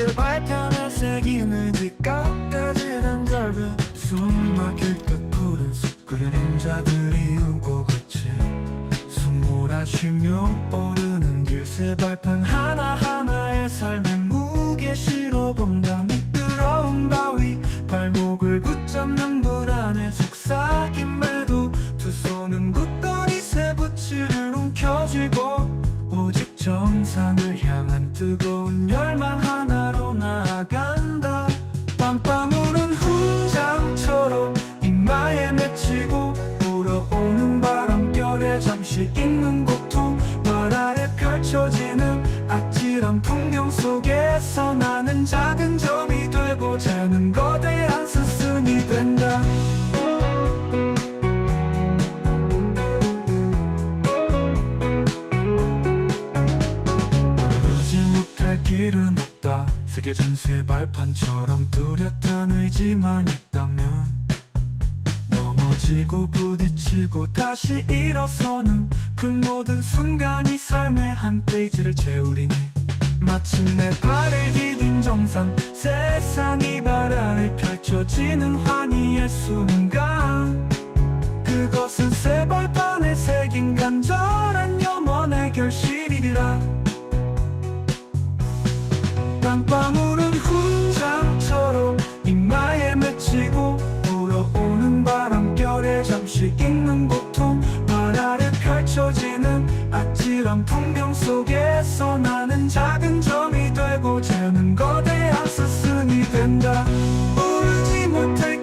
그 발편에 새기는 뒷각까지는 넓은 숨 막힐 듯 푸른 숲 그림자들이 울고 그치 숨 몰아쉬며 오르는 길새 발판 하나하나의 삶의 무게 실어본다. 미끄러운 바위 발목을 붙잡는 불안에 속삭임에도 두 손은 굳건히 새 부츠를 움켜쥐고 오직 정상을 향한 뜨거운 열 잠시 익는 고통 말 아래 펼쳐지는 아찔한 풍경 속에서 나는 작은 점이 되고 작은 거대한 스승이 된다. 보지 못할 길은 없다. 세계 전세 발판처럼 뚜렷한 의지만 있다면 넘어지고 부딪 히고 다시 일어서는 그 모든 순간이 삶의 한 페이지를 채우리니 마침내 발을 디딘 정상 세상이 발 아래 펼쳐지는 환희의 순 아찔한 풍경 속에서 나는 작은 점이 되고 재는 거대한 스승이 된다. 울지 못할